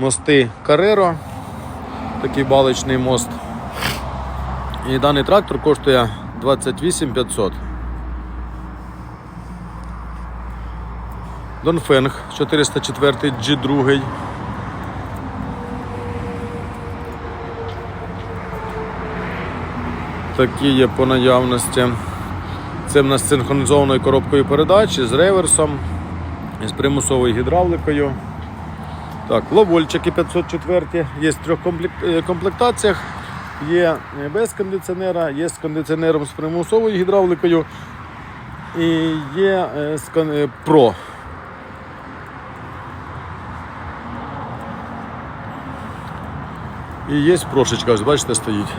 мости Кареро, такий баличний мост. І даний трактор коштує 28 500. Донфенг 404 G2. Такі є по наявності. Це в нас синхронізованою коробкою передач з реверсом, з примусовою гідравликою. Так, ловольчики 504 є в трьох е, комплектаціях. Є е, без кондиціонера, є з кондиціонером з примусовою гідравликою і є е, з кон- Pro. І є прошечка, ось бачите, стоїть.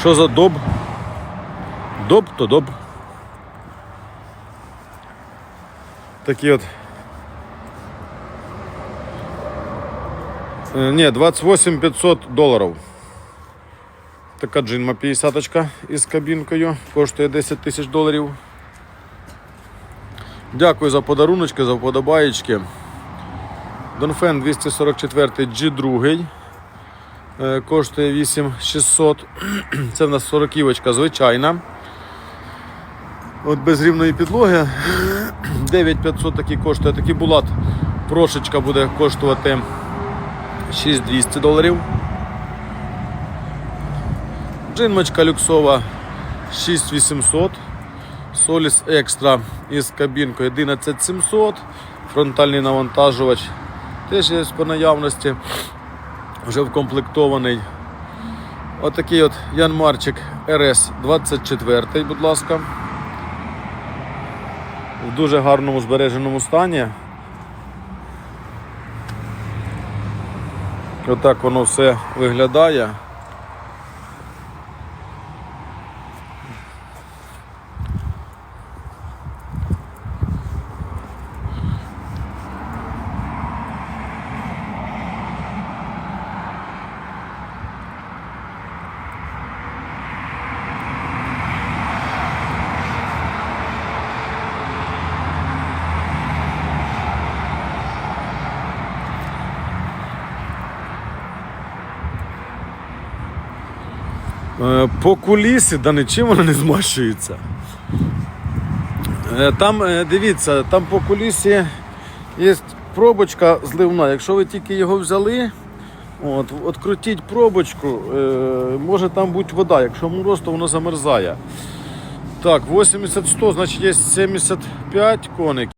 Що за доб? Доб то доб. Такі от. Е, Ні, 28 500 доларів. Така джинма 50 із кабінкою. Коштує 10 тисяч доларів. Дякую за подаруночки, за вподобаєчки. Донфен 244 G2. Е, Коштує 8600. Це в нас 40 звичайна. От без рівної підлоги 9500 такий коштує. Такий булат прошечка буде коштувати 6200 доларів. Джинмочка люксова 6800. Соліс екстра із кабінкою 11700. Фронтальний навантажувач теж є по наявності. Вже вкомплектований. Отакий от Янмарчик РС 24, будь ласка. В дуже гарному збереженому стані. Отак воно все виглядає. По кулісі, да нічим воно не змащується. Е, Там, е, дивіться, там по кулісі є пробочка зливна. Якщо ви тільки його взяли, от, от пробочку, е, може там бути вода. Якщо мороз, то воно замерзає. Так, 80-100, значить є 75 коників.